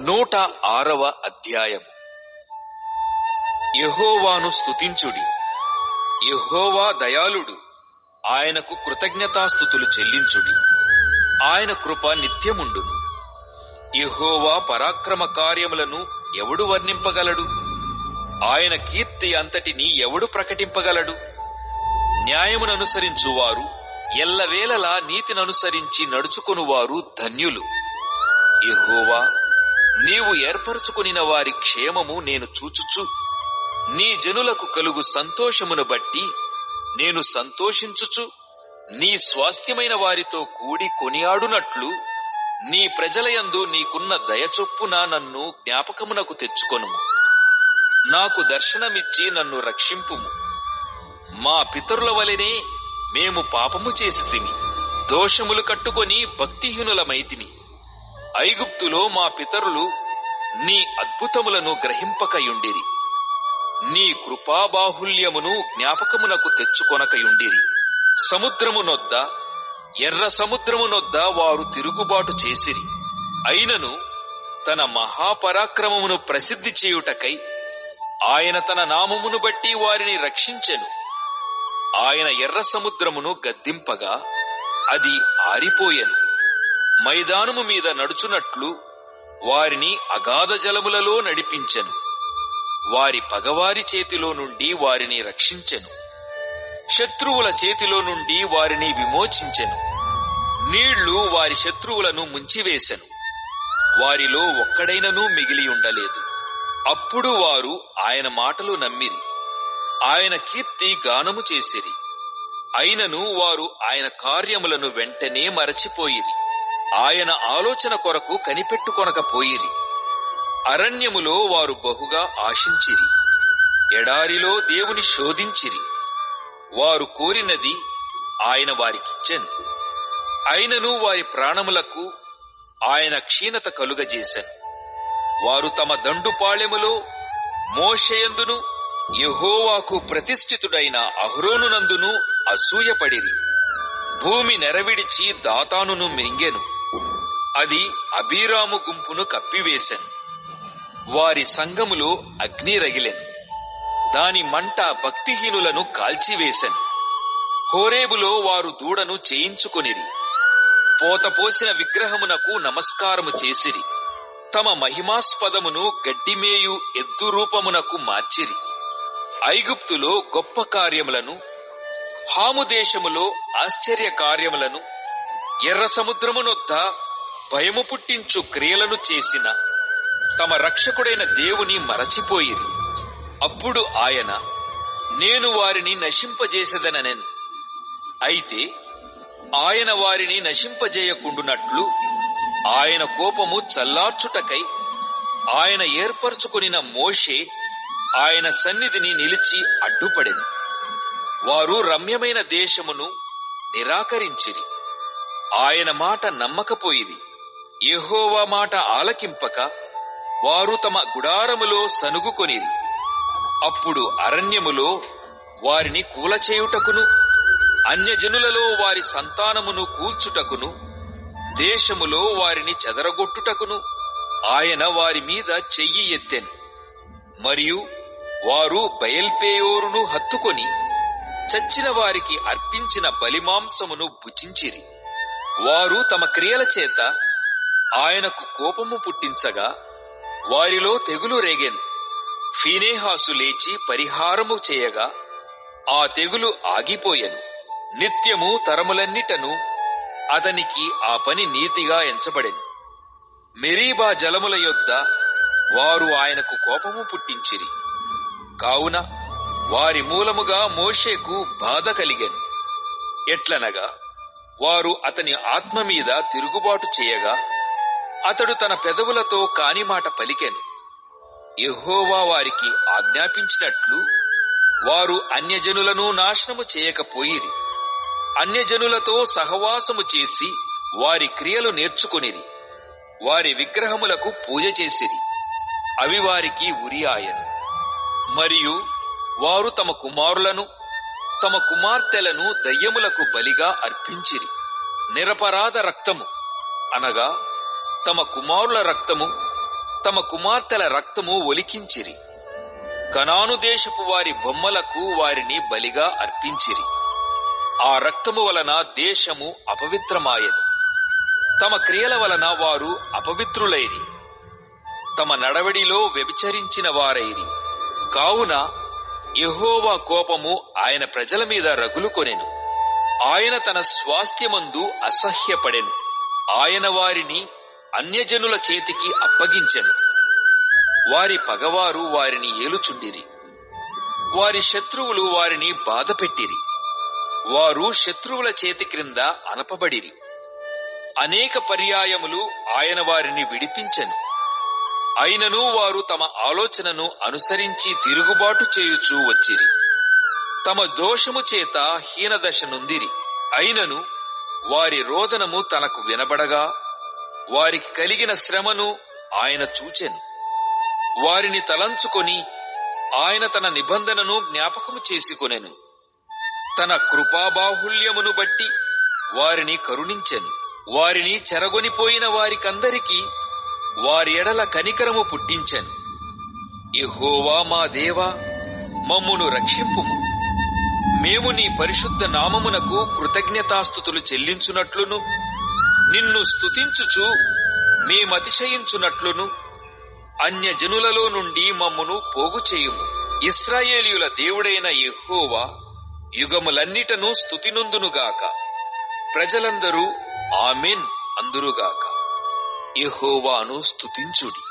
నూట ఆరవ అధ్యాయం యహోవాను స్తుతించుడి. యహోవా దయాళుడు. ఆయనకు కృతజ్ఞతాస్థుతులు చెల్లించుడి. ఆయన కృప నిత్యముండును. యహోవా పరాక్రమ కార్యములను ఎవడు వర్ణింపగలడు? ఆయన కీర్తి అంతటిని ఎవడు ప్రకటింపగలడు? న్యాయముననుసరించువారు ఎల్లవేళలా నీతిననుసరించి నడుచుకొనువారు ధన్యులు. యహోవా నీవు ఏర్పరచుకొనిన వారి క్షేమము నేను చూచుచు. నీ జనులకు కలుగు సంతోషమును బట్టి నేను సంతోషించుచు. నీ స్వాస్థ్యమైన వారితో కూడి కొనియాడునట్లు నీ ప్రజలయందు నీకున్న దయచొప్పున నన్ను జ్ఞాపకమునకు తెచ్చుకొనుము. నాకు దర్శనమిచ్చి నన్ను రక్షింపుము. మా పితరుల వలెనే మేము పాపము చేసి తిని దోషములు కట్టుకొని భక్తిహీనులమైతిమి. ఐగుప్తులో మా పితరులు నీ అద్భుతములను గ్రహింపకయుండిరి. నీ కృపాబాహుల్యమును జ్ఞాపకమునకు తెచ్చుకొనకయుండిరి. సముద్రమునొద్ద ఎర్ర సముద్రమునొద్ద వారు తిరుగుబాటు చేసిరి. అయినను తన మహాపరాక్రమమును ప్రసిద్ధి చేయుటకై ఆయన తన నామమును బట్టి వారిని రక్షించెను. ఆయన ఎర్ర సముద్రమును గద్దింపగా అది ఆరిపోయెను. మైదానము మీద నడుచునట్లు వారిని అగాధ జలములలో నడిపించెను. వారి పగవారి చేతిలో నుండి వారిని రక్షించెను. శత్రువుల చేతిలో నుండి వారిని విమోచించెను. నీళ్ళు వారి శత్రువులను ముంచివేశెను వారిలో ఒక్కడైననూ మిగిలి ఉండలేదు. అప్పుడు వారు ఆయన మాటలు నమ్మిరి. ఆయన కీర్తి గానము చేసిరి. అయినను వారు ఆయన కార్యములను వెంటనే మరచిపోయిరి. ఆయన ఆలోచన కొరకు కనిపెట్టుకొనకపోయిరి. అరణ్యములో వారు బహుగా ఆశించిరి. ఎడారిలో దేవుని శోధించిరి. వారు కోరినది ఆయన వారికిచ్చెను. అయినను వారి ప్రాణములకు ఆయన క్షీణత కలుగజేశాను వారు తమ దండుపాళెములో మోషయందును యెహోవాకు ప్రతిష్ఠితుడైన అహ్రోనునందును అసూయపడిరి. భూమి నెరవిడిచి దాతానును మింగెను. అది అభిరాము గుంపును కప్పివేశాను వారి సంఘములో అగ్ని రగిలెను దాని మంట భక్తిహీనులను కాల్చివేశాను హోరేబులో వారు దూడను చేయించుకొనిరి. పోతపోసిన విగ్రహమునకు నమస్కారము చేసిరి. తమ మహిమాస్పదమును గడ్డిమేయు ఎద్దు రూపమునకు మార్చిరి. ఐగుప్తులో గొప్ప కార్యములను హాము దేశములో ఆశ్చర్య కార్యములను ఎర్ర సముద్రమునొద్ద భయము పుట్టించు క్రియలను చేసిన తమ రక్షకుడైన దేవుని మరచిపోయిరి. అప్పుడు ఆయన నేను వారిని నశింపజేసేదననెను. అయితే ఆయన వారిని నశింపజేయకుండునట్లు ఆయన కోపము చల్లార్చుటకై ఆయన ఏర్పరచుకునిన మోషే ఆయన సన్నిధిని నిలిచి అడ్డుపడింది వారు రమ్యమైన దేశమును నిరాకరించిరి. ఆయన మాట నమ్మకపోయిది యహోవా మాట ఆలకింపక వారు తమ గుడారములో సనుగుకొని అప్పుడు అరణ్యములో వారిని కూలచేయుటకును అన్యజనులలో వారి సంతానమును కూల్చుటకును దేశములో వారిని చెదరగొట్టుటకును ఆయన వారి మీద చెయ్యి ఎత్తెను. మరియు వారు బయల్పేయోరును హత్తుకొని చచ్చిన వారికి అర్పించిన బలిమాంసమును భుజించిరి. వారు తమ క్రియల చేత ఆయనకు కోపము పుట్టించగా వారిలో తెగులు రేగెను. ఫీనేహాసు లేచి పరిహారము చేయగా ఆ తెగులు ఆగిపోయెను. నిత్యము తరములన్నిటను అతనికి ఆ పని నీతిగా ఎంచబడెను. మెరీబా జలముల యొద్ద వారు ఆయనకు కోపము పుట్టించిరి. కావున వారి మూలముగా మోషేకు బాధ కలిగెను. ఎట్లనగా వారు అతని ఆత్మ మీద తిరుగుబాటు చేయగా అతడు తన పెదవులతో కాని మాట పలికెను. ఎహోవా వారికి ఆజ్ఞాపించినట్లు వారు అన్యజనులను నాశనము చేయకపోయిరి. అన్యజనులతో సహవాసము చేసి వారి క్రియలు నేర్చుకునిరి. వారి విగ్రహములకు పూజ చేసిరి. అవి వారికి ఉరి ఆయను. మరియు వారు తమ కుమారులను తమ కుమార్తెలను దయ్యములకు బలిగా అర్పించిరి. నిరపరాధ రక్తము అనగా తమ కుమారుల రక్తము తమ కుమార్తెల రక్తము ఒలికించిరి. కనాను దేశపు వారి బొమ్మలకు వారిని బలిగా అర్పించిరి. ఆ రక్తము వలన దేశము అపవిత్రమాయదు. తమ క్రియల వలన వారు అపవిత్రులైరి. తమ నడవడిలో వ్యభిచరించిన వారైరి. కావున యహోవా కోపము ఆయన ప్రజల మీద రగులుకొనెను ఆయన తన స్వాస్థ్యమందు అసహ్యపడెను. ఆయన వారిని అన్యజనుల చేతికి అప్పగించెను. వారి పగవారు వారిని ఏలుచుండిరి. వారి శత్రువులు వారిని బాధపెట్టిరి. వారు శత్రువుల చేతి క్రింద అనపబడిరి. అనేక పర్యాయములు ఆయన వారిని విడిపించెను. అయినను వారు తమ ఆలోచనను అనుసరించి తిరుగుబాటు చేయుచూ వచ్చిరి. తమ దోషము చేత హీనదశ నుందిరి. అయినను వారి రోదనము తనకు వినబడగా వారికి కలిగిన శ్రమను ఆయన చూచెను. వారిని తలంచుకొని ఆయన తన నిబంధనను జ్ఞాపకము చేసుకొనెను. తన కృపాబాహుల్యమును బట్టి వారిని కరుణించెను. వారిని చెరగొనిపోయిన వారికందరికీ వారి ఎడల కనికరము పుట్టించెను. ఇహోవా మా దేవా మమ్మును రక్షింపుము. మేము నీ పరిశుద్ధ నామమునకు కృతజ్ఞతాస్థుతులు చెల్లించునట్లును నిన్ను స్తుతించుచు మేమతిశయించునట్లును. అన్యజనులలో నుండి మమ్మును పోగు చేయుము ఇస్రాయేలీయుల దేవుడైన యెహోవా యుగములన్నిటను స్తుతినందునుగాక. ప్రజలందరూ ఆమెన్ అందురుగాక. యెహోవాను స్తుతించుడి.